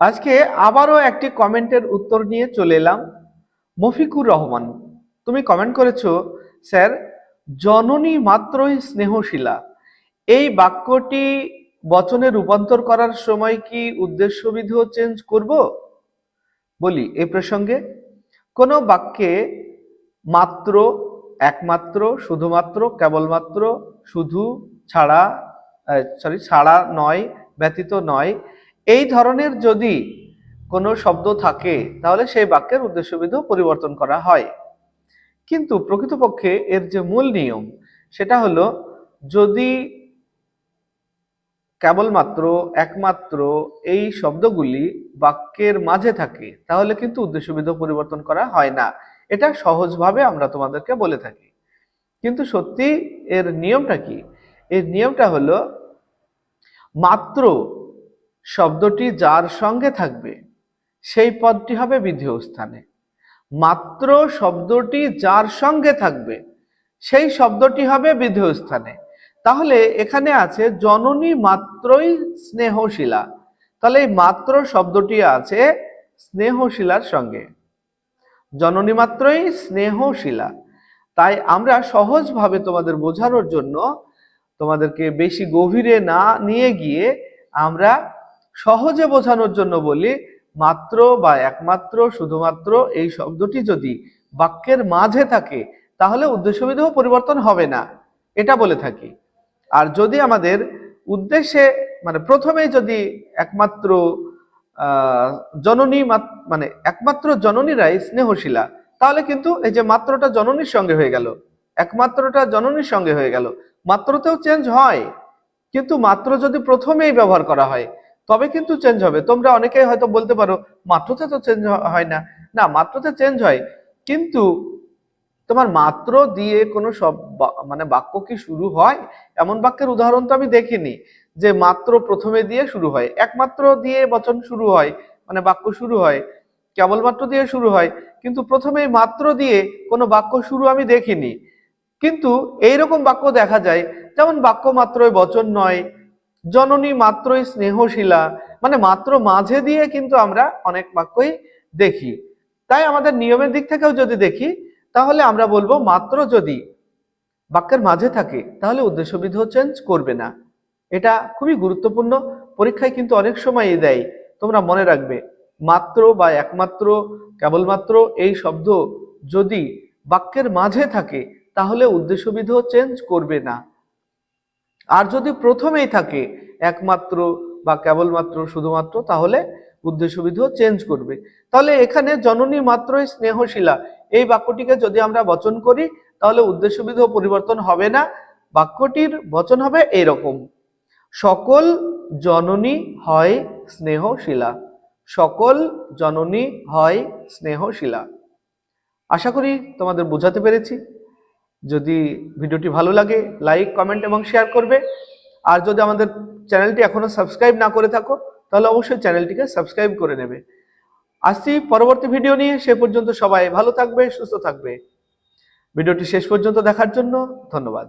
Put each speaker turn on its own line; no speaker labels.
আজকে আবারও একটি কমেন্টের উত্তর নিয়ে চলে এলাম। মফিকুর রহমান, তুমি কমেন্ট করেছ, স্যার, জননী মাত্রই স্নেহশীলা। এই বাক্যটি বচনে রূপান্তর করার সময় কি উদ্দেশ্যবিধ চেঞ্জ করব? বলি, এ প্রসঙ্গে, কোনো বাক্যে মাত্র, একমাত্র, শুধুমাত্র, কেবলমাত্র, শুধু, ছাড়া সরি ছাড়া নয়, ব্যতীত নয় এই ধরনের যদি কোনো শব্দ থাকে, তাহলে সেই বাক্যের উদ্দেশ্যবিধ পরিবর্তন করা হয়। কিন্তু প্রকৃতপক্ষে এর যে মূল নিয়ম, সেটা হলো যদি কেবলমাত্র, একমাত্র এই শব্দগুলি বাক্যের মাঝে থাকে, তাহলে কিন্তু উদ্দেশ্যবিধ পরিবর্তন করা হয় না। এটা সহজভাবে আমরা তোমাদেরকে বলে থাকি। কিন্তু সত্যি এর নিয়মটা কি? এর নিয়মটা হলো মাত্র শব্দটি যার সঙ্গে থাকবে, সেই পদটি হবে বিধেয় স্থানে। মাত্র শব্দটি যার সঙ্গে থাকবে, সেই শব্দটি হবে বিধেয় স্থানে। তাহলে এখানে আছে জননী মাত্রই স্নেহশীলা। তাহলে এই মাত্র শব্দটি আছে স্নেহশীলার সঙ্গে। জননী মাত্রই স্নেহশীলা। তাই আমরা সহজভাবে তোমাদের বোঝানোর জন্য তোমাদেরকে বেশি গভীরে না নিয়ে গিয়ে আমরা সহজে বোঝানোর জন্য বলি, মাত্র বা একমাত্র, শুধুমাত্র এই শব্দটি যদি বাক্যের মাঝে থাকে, তাহলে উদ্দেশ্যবিধেও পরিবর্তন হবে না। এটা বলে থাকি। আর যদি আমাদের উদ্দেশ্যে মানে প্রথমেই যদি একমাত্র জননী মানে একমাত্র জননীরাই স্নেহশীলা, তাহলে কিন্তু এই যে মাত্রটা জননীর সঙ্গে হয়ে গেল, একমাত্রটা জননীর সঙ্গে হয়ে গেল, মাত্রতেও চেঞ্জ হয়। কিন্তু মাত্র যদি প্রথমেই ব্যবহার করা হয় তবে কিন্তু চেঞ্জ হবে। তোমরা অনেকেই হয়তো বলতে পারো, মাত্রতে তো চেঞ্জ হয় না। না, মাত্রতে চেঞ্জ হয়, কিন্তু তোমার মাত্র দিয়ে কোনো সব মানে বাক্য কি শুরু হয়? এমন বাক্যের উদাহরণ তো আমি দেখিনি যে মাত্র প্রথমে দিয়ে শুরু হয়। একমাত্র দিয়ে বচন শুরু হয় মানে বাক্য শুরু হয়, কেবলমাত্র দিয়ে শুরু হয়, কিন্তু প্রথমেই মাত্র দিয়ে কোনো বাক্য শুরু আমি দেখিনি। কিন্তু এইরকম বাক্য দেখা যায়, যেমন বাক্য মাত্রই বচন নয় জননী মাত্রই স্নেহশীলা। মানে মাত্র মাঝে দিয়ে কিন্তু আমরা অনেক বাক্যই দেখি। তাই আমাদের নিয়মের দিক থেকেও যদি দেখি, তাহলে আমরা বলব মাত্র যদি বাক্যের মাঝে থাকে, তাহলে উদ্দেশ্যবিধ চেঞ্জ করবে না। এটা খুবই গুরুত্বপূর্ণ। পরীক্ষায় কিন্তু অনেক সময় দেয়। তোমরা মনে রাখবে, মাত্র বা একমাত্র, কেবলমাত্র এই শব্দ যদি বাক্যের মাঝে থাকে, তাহলে উদ্দেশ্যবিধ চেঞ্জ করবে না। আর যদি প্রথমেই থাকে একমাত্র বা কেবলমাত্র শুধুমাত্র, তাহলে উদ্দেশ্যবিধ চেঞ্জ করবে। তাহলে এখানে জননী মাত্রই স্নেহশীলা। এই বাক্যটিকে যদি আমরা বচন করি, তাহলে উদ্দেশ্যবিধ পরিবর্তন হবে না। বাক্যটির বচন হবে এরকম। সকল জননী হয় স্নেহশীলা। সকল জননী হয় স্নেহশীলা। আশা করি তোমাদের বোঝাতে পেরেছি। যদি ভিডিওটি ভালো লাগে লাইক কমেন্ট এবং শেয়ার করবে। আর যদি আমাদের চ্যানেলটি এখনও সাবস্ক্রাইব না করে থাকো, তাহলে অবশ্যই চ্যানেলটিকে সাবস্ক্রাইব করে নেবে। আসছি পরবর্তী ভিডিও নিয়ে, সে পর্যন্ত সবাই ভালো থাকবে, সুস্থ থাকবে। ভিডিওটি শেষ পর্যন্ত দেখার জন্য ধন্যবাদ।